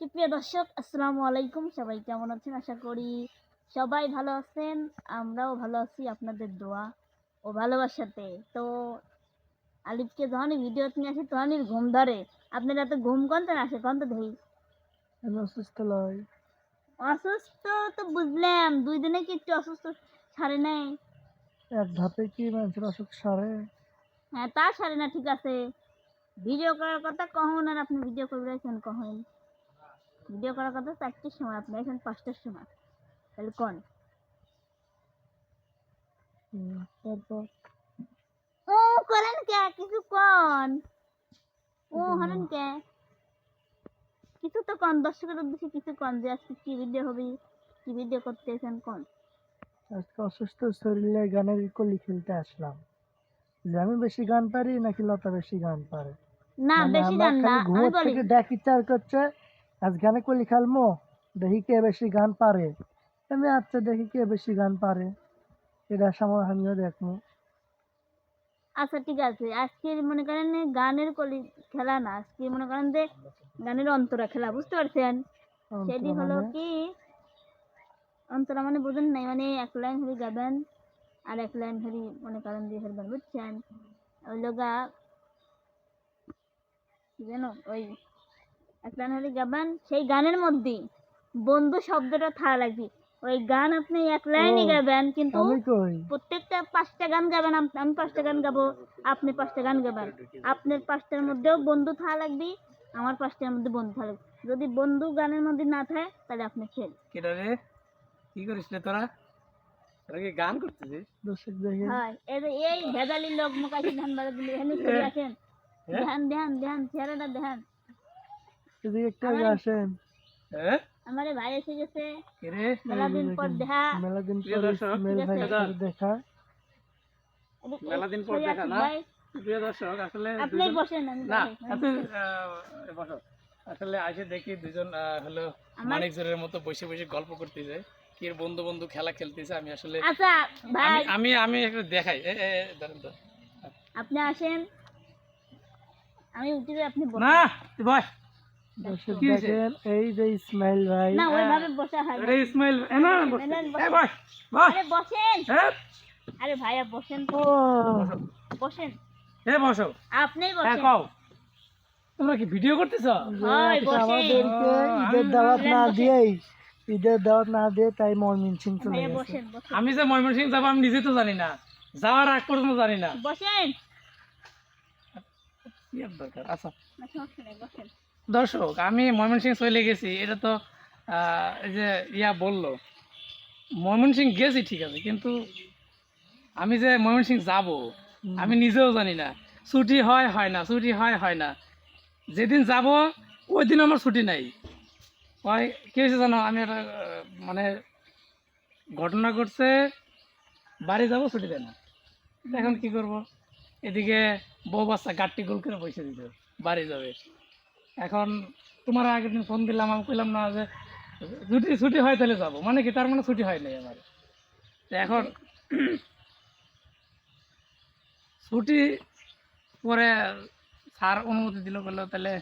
সুপ্রিয় দর্শক আসসালামু আলাইকুম। সবাই কেমন আছেন? আশা করি সবাই ভালো আছেন। আমরাও ভালো আছি আপনাদের দোয়া ও ভালোবাসাতে। তো আলিফকে যখনই ভিডিও নিয়ে আসি তখনই ঘুম ধরে। আপনারা এত ঘুম কনতে আসে? কন্ত ধরি? অসুস্থ লয় অসুস্থ তো বুঝলাম দুই দিনে কি একটু অসুস্থ সারে নাই? এক ধাপে কি মানুষের অসুখ সারে? হ্যাঁ তা সারে না ঠিক আছে। ভিডিও করার কথা কখন আর আপনি ভিডিও করবেন কখন? ভিডিও করার কথা চারটের সময় আপনি এখন পাঁচটার সময়। তাহলে কোন? ও করেন কে? কিছু কন? ও হরেন কে? কিছু তো কন দর্শকের উদ্দেশ্যে কিছু কন যে আজকে কি ভিডিও হবে কি ভিডিও করতেছেন কোন? আজকে অসুস্থ শরীরে গানের কলি খেলতে আসলাম। যে আমি বেশি গান পারি নাকি লতা বেশি গান পারে? না মানে বেশি গান না আমি বলি। দেখ ইচ্ছা করছে আজ গানে কলি খেলমো দেখি কে বেশি গান পারে। আমি আচ্ছা দেখি কে বেশি গান পারে। এটা সময় আমিও দেখব। আচ্ছা ঠিক আছে। আজকে মনে করেন গানের কলি খেলা না আজকে মনে করেন যে গানের অন্তরা খেলা বুঝতে পারছেন? সেটি হলো মানে? কি? অন্তরা মানে বুঝেন নাই মানে এক লাইন হরি গাবেন আর এক লাইন হরি মনে করেন যে হেরবেন বুঝছেন? ওই লোগা কি জানো ওই এক লাইন হরি গাবেন সেই গানের মধ্যে বন্ধু শব্দটা থা লাগবে। ওই গান আপনি এক লাইনই ও, গাবেন কিন্তু প্রত্যেকটা পাঁচটা গান গাবেন আমি পাঁচটা গান গাবো আপনি পাঁচটা গান গাবেন। আপনার পাঁচটার মধ্যেও বন্ধু থাকা লাগবে আমার পাঁচটার মধ্যে বন্ধু থাকা লাগবে। যদি বন্ধু গানের মধ্যে না থাকে তাহলে আপনি ফেল কেটা রে? কি করিস রে তোরা? তোরা কি গান করতেছিস? দর্শক দেখে হয় এই ভেজালি লোক মুখাশি ধান বাড়া দিলে এখানে চলে আসেন। হ্যাঁ? ধ্যান ধ্যান ধ্যান চেহারাটা ধ্যান। এদিকে একটু আগে আসেন। হ্যাঁ? আমার ভাই এসে গেছে। রে? মেলা দিন পর দেখা। মেলা দিন প্রিয় মেল ভাই দেখা। মেলা দিন পর দেখা না? প্রিয় দর্শক আসলে আপনি বসেন না আপনি বসো। আসলে আসে দেখি দুজন হলো মানিক জোরের মতো বসে বসে গল্প করতেছে। কি বন্ধু বন্ধু খেলা খেলতেছে আমি আসলে আচ্ছা ভাই। আমি আমি একটু দেখাই। এ, এ, এ, দাঁড়ান তো। আপনি আসেন। আমি উঠে যাই, আপনি না তুই বস। দর্শক দেখেন এই যে ইসমাইল ভাই। না ওইভাবে বসা হয় আরে ইসমাইল এ না বস। না, না, এ বস বস। আরে বসেন। হ্যাঁ? আরে ভাইয়া বসেন। তো বসেন। এ বসো। আপনিই হ্যাঁ কও। তোমরা কি ভিডিও করতেছ? হয়, আমাদেরকে ঈদের দাওয়াত না। দিয়েই ঈদের দাওয়াত না দিয়ে তাই মর্মিন সিং চলে আমি যে ময়মন সিং যাব আমি নিজে তো জানি না। যাওয়ার আগ পর্যন্ত জানি না। বসেন। দরকার? আচ্ছা। দর্শক আমি ময়মনসিং চলে গেছি এটা তো এই যে ইয়া বলল। ময়মনসিং গেছি ঠিক আছে কিন্তু আমি যে ময়মনসিং যাব আমি নিজেও জানি না। ছুটি হয় হয় না ছুটি হয় হয় না। যেদিন যাব ওই দিন আমার ছুটি নাই। হয় কী হয়েছে জানো আমি একটা মানে ঘটনা ঘটছে বাড়ি যাব ছুটি দেয় না। এখন কি করব? এদিকে বউ বাচ্চা গাট্টি গোল করে পয়সা দিত বাড়ি যাবে। এখন তোমার আগের দিন ফোন দিলাম, আমি কইলাম না যে ছুটি ছুটি হয় তাহলে যাব। মানে কি, তার মানে ছুটি হয় নাই আমার। এখন ছুটি পরে স্যার অনুমতি দিল, বলল তাহলে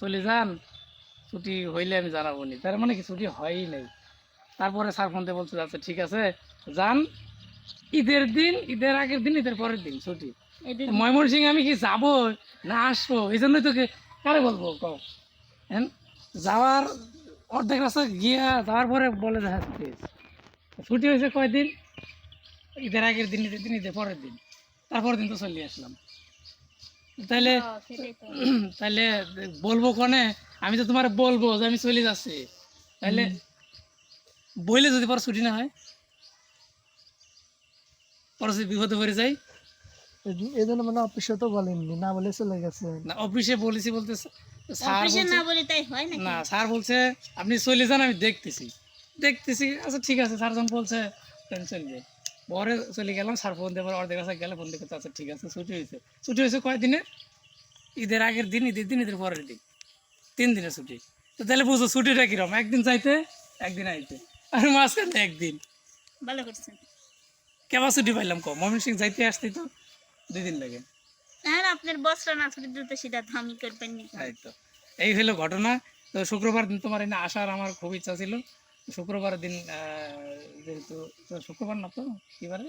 চলে যান। ছুটি হইলে আমি জানাব নি তার মানে কি, ছুটি হয়ই নাই। তারপরে স্যার ফোন দিয়ে বলছে আচ্ছা ঠিক আছে, যান। ঈদের দিন, ঈদের আগের দিন, ঈদের পরের দিন, ছুটি। ময়মনসিং আমি কি যাব না আসব? এই জন্যই তোকে কারে বলব হ্যাঁ যাওয়ার অর্ধেক রাস্তা গিয়া যাওয়ার পরে বলে দেখা ছুটি হয়েছে কয়দিন? ঈদের আগের দিন ঈদের দিন ঈদের পরের দিন। তারপরের দিন তো চলে আসলাম। তাহলে। তাহলে বলব কনে? আমি তো তোমার বলব যে আমি চলে যাচ্ছি। তাহলে বইলে যদি পরে ছুটি না হয় পরে বিপদে পড়ে যাই এই জন্য মানে অফিসে তো বলেননি না বলে চলে গেছে। না অফিসে বলেছি বলতে স্যার বলছে না বলি তাই হয় নাকি? না স্যার বলছে আপনি চলে যান আমি দেখতেছি। দেখতেছি আচ্ছা ঠিক আছে স্যার যখন বলছে তাহলে চলে যাই। পরে চলে গেলাম স্যার ফোন দিয়ে পরে অর্ধেক গেলে ফোন দিয়ে আচ্ছা ঠিক আছে ছুটি হয়েছে। ছুটি হয়েছে কয়দিনে? ঈদের আগের দিন ঈদের দিন ঈদের পরের দিন। তিন দিনের ছুটি। তো তাহলে বুঝো ছুটিটা কীরকম একদিন চাইতে একদিন আইতে। আর মাঝখানে একদিন। ভালো করছেন। কেমন ছুটি পাইলাম কম। মমিন সিং যাইতে আসতেই তো দুই দিন লাগে। হ্যাঁ আপনার বস্ত্র না ছুটি দিতে সেটা তো আমি করবেন নি তাই তো। এই হলো ঘটনা। তো শুক্রবার দিন তোমার এনে আসার আমার খুব ইচ্ছা ছিল। শুক্রবার দিন যেহেতু শুক্রবার না তো কি বারে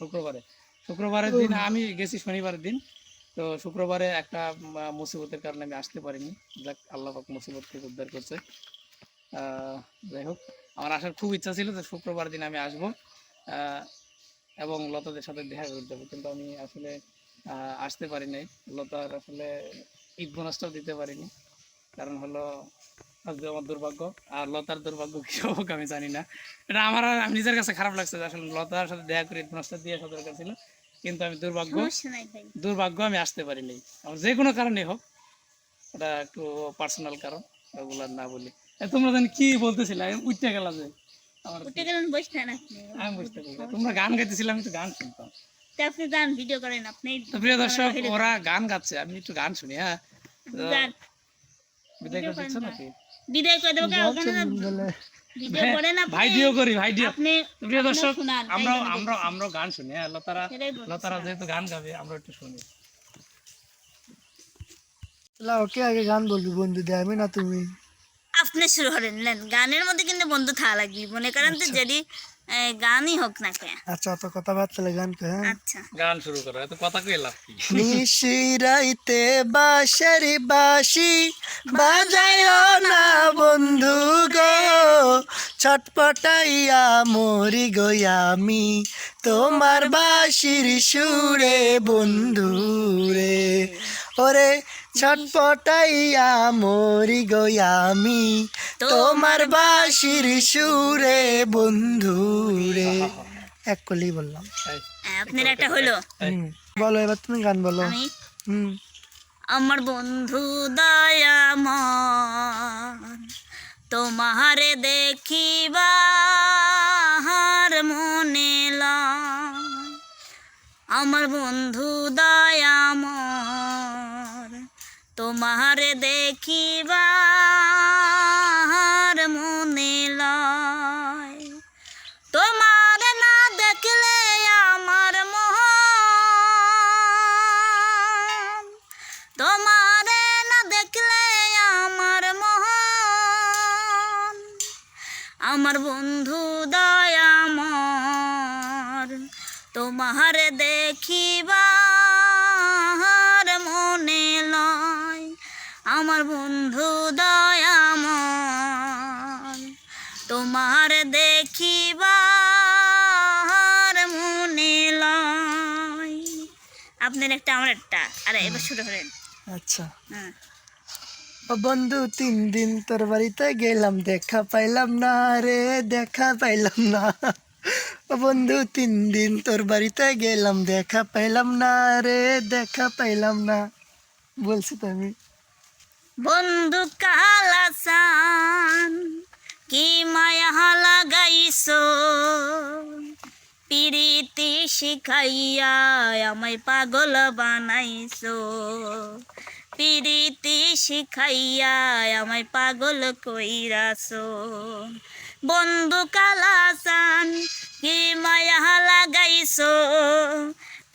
শুক্রবারে। শুক্রবারের দিন আমি গেছি শনিবারের দিন। তো শুক্রবারে একটা মুসিবতের কারণে আমি আসতে পারিনি। যাক আল্লাহ পাক মুসিবত থেকে উদ্ধার করছে। আহ, যাই হোক আমার আসার খুব ইচ্ছা ছিল যে শুক্রবার দিন আমি আসব। এবং লতাদের সাথে দেখা করতে যাব কিন্তু আমি আসলে আসতে পারি নাই। লতার আসলে ঈদ বোনাসটাও দিতে পারিনি। কারণ হলো আজকে আমার দুর্ভাগ্য। আর লতার দুর্ভাগ্য কি হোক আমি জানি না। এটা আমার আমি নিজের কাছে খারাপ লাগছে আসলে লতার সাথে দেখা করে ঈদ বোনাসটা দিয়ে আসা দরকার ছিল। কিন্তু আমি দুর্ভাগ্য দুর্ভাগ্য আমি আসতে পারিনি আমার যে কোনো কারণে হোক এটা একটু পার্সোনাল কারণ ওগুলো না বলি। তোমরা জানি কি বলতেছিলে? আমি উঠতে গেলাম যে উঠে গেলেন বসে থাকেন আপনি। আমি বুঝতে পারি তোমরা গান গাইতেছিলাম আমি তো গান শুনতাম। তা আপনি যান ভিডিও করেন আপনি তো প্রিয় দর্শক ওরা গান গাচ্ছে আমি একটু গান শুনি হ্যাঁ। তো বিদায় করে দিচ্ছ নাকি? বিদায় করে দেবো ওখানে না বলে ভিডিও করেন আপনি। ভাইডিও করি ভাইডিও আপনি প্রিয় দর্শক আমরা আমরা আমরা গান শুনি হ্যাঁ লতারা লতারা যেহেতু গান গাবে আমরা একটু শুনি। লাও কে আগে গান বলবি বন্ধু দে আমি না তুমি? আপনি শুরু করেন। নেন গানের মধ্যে কিন্তু বন্ধু থাকা লাগবে। মনে করেন তো যদি গানই হোক না কে। আচ্ছা অত কথা বার্তা গান কে হ্যাঁ। আচ্ছা। গান শুরু করো এত কথা কই লাভ কি? নিশিরাইতে বাঁশারি বাঁশি বাজায় না বন্ধু গো। ছটপটাইয়া মরি গো আমি তোমার বাঁশির সুরে বন্ধু রে। ওরে ছটপটাইয়া মরি গো আমি। তোমার বাঁশির সুরে বন্ধু রে। এক কলেই বললাম। আপনার একটা হলো। বলো এবার তুমি গান বলো। আমি? আমার বন্ধু দয়ামন তোমারে দেখিবার মনে আমার বন্ধু দয়ামর আমার বন্ধু দয়ামর তোমার দেখিবার মনে লয়। আপনার একটা আমার একটা। আরে এবার শুরু করেন। আচ্ছা। হ্যাঁ। ও বন্ধু তিন দিন তোর বাড়িতে গেলাম দেখা পাইলাম না রে দেখা পাইলাম না। ও বন্ধু তিন দিন তোর বাড়িতে গেলাম দেখা পাইলাম না রে দেখা পাইলাম না। বলছি তো আমি। বন্ধু কালাসান, কি মায়া লাগাইছো? পিরিতি শিখাইয়া আমায় পাগল বানাইছো। পিরিতি শিখাইয়া আমায় পাগল কইরাছো। বন্ধু কালাসান, কি মায়া লাগাইছো?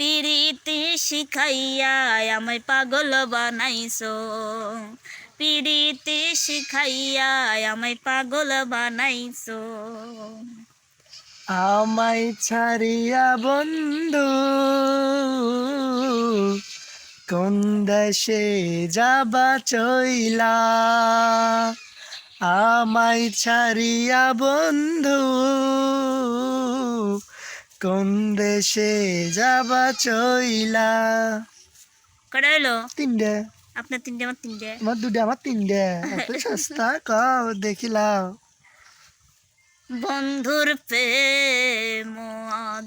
পিরিতি শিখাইয়া আমায় পাগল বানাইছো। পিরিতি শিখাইয়া আমায় পাগল বানাইছো। আমায় ছাড়িয়া বন্ধু, কোন দেশে যাবা চইলা? আমায় ছাড়িয়া বন্ধু কোন দেশে যাবা চইলা? কটা হলো তিনটে। আপনার তিনটে আমার তিনটে। আমার দুটো আমার তিনটে। এত সস্তা কও দেখিলাম বন্ধুর প্রেম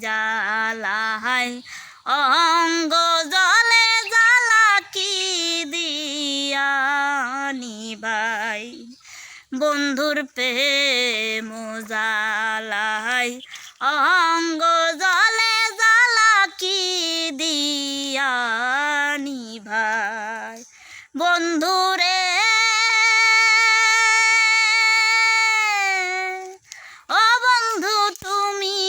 জালাই অঙ্গ জলে জ্বালা কি দিয়ানি ভাই বন্ধুর প্রেম জালাই বন্ধুরে। ও বন্ধু তুমি,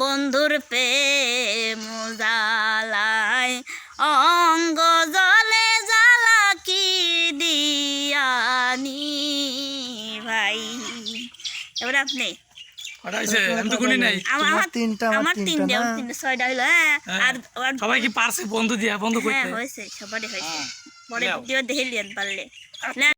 বন্ধুর পে মোজালাই অঙ্গ জলে জ্বালা কি দিয়ানি ভাই। এবার আপনি আমি তো গুনি নাই। আমার তোমার আমার তিনটা আমার তিনটা তিনটে ছয়টা হইল হ্যাঁ হ্যাঁ। আর সবাই কি পারছে বন্ধু দিয়া বন্ধু হ্যাঁ করতে? হয়েছে সবারই হয়েছে। হ্যাঁ। পরে ভিডিও দেখে লিয়েন পারলে। না।